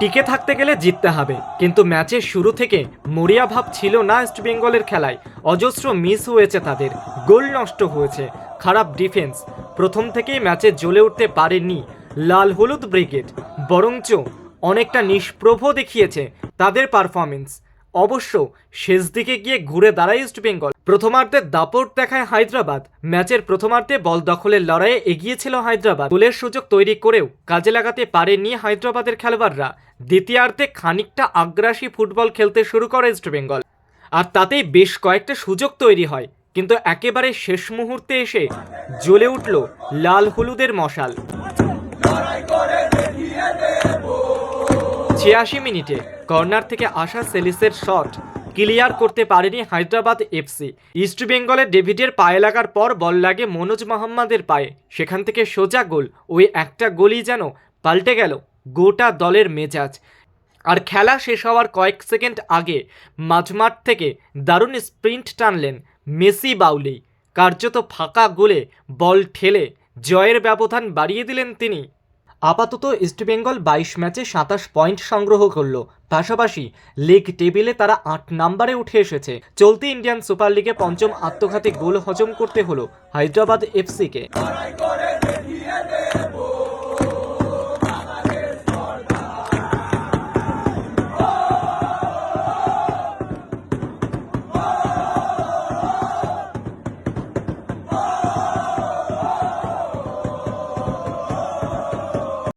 টিকে থাকতে গেলে জিততে হবে, কিন্তু ম্যাচের শুরু থেকে মরিয়া ভাব ছিল না ইস্টবেঙ্গলের খেলায়। অজস্র মিস হয়েছে তাদের, গোল নষ্ট হয়েছে, খারাপ ডিফেন্স প্রথম থেকেই ম্যাচে জ্বলে উঠতে পারেনি লাল হলুদ ব্রিগেড, বরঞ্চ অনেকটা নিষ্প্রভ দেখিয়েছে তাদের পারফরমেন্স অবশ্য শেষ দিকে গিয়ে ঘুরে দাঁড়ায় ইস্টবেঙ্গল প্রথমার্ধে দাপট দেখায় হায়দ্রাবাদ। ম্যাচের প্রথমার্ধে বল দখলের লড়াইয়ে এগিয়েছিল হায়দ্রাবাদ। গোলের সুযোগ তৈরি করেও কাজে লাগাতে পারেনি হায়দ্রাবাদের খেলোয়াড়রা। দ্বিতীয়ার্ধে খানিকটা আগ্রাসী ফুটবল খেলতে শুরু করে ইস্টবেঙ্গল আর তাতেই বেশ কয়েকটা সুযোগ তৈরি হয়। কিন্তু একেবারে শেষ মুহূর্তে এসে জ্বলে উঠল লাল হলুদের মশাল। ছিয়াশি মিনিটে কর্নার থেকে আসা সেলিসের শট ক্লিয়ার করতে পারেনি হায়দ্রাবাদ এফসি। ইস্টবেঙ্গলের ডেভিডের পায়ে লাগার পর বল লাগে মনোজ মোহাম্মদের পায়ে। সেখান থেকে সোজা গোল, ওই একটা গোলই যেন পাল্টে গেল গোটা দলের মেজাজ। আর খেলা শেষ হওয়ার কয়েক সেকেন্ড আগে মাঝমাঠ থেকে দারুণ স্প্রিন্ট টানলেন মেসি বাউলি। কার্যত ফাঁকা গোলে বল ঠেলে জয়ের ব্যবধান বাড়িয়ে দিলেন তিনি। আপাতত ইস্টবেঙ্গল বাইশ ম্যাচে সাতাশ পয়েন্ট সংগ্রহ করল। পাশাপাশি লিগ টেবিলে তারা আট নাম্বারে উঠে এসেছে। চলতি ইন্ডিয়ান সুপার লিগে পঞ্চম আত্মঘাতী গোল হজম করতে হলো হায়দ্রাবাদ এফসিকে।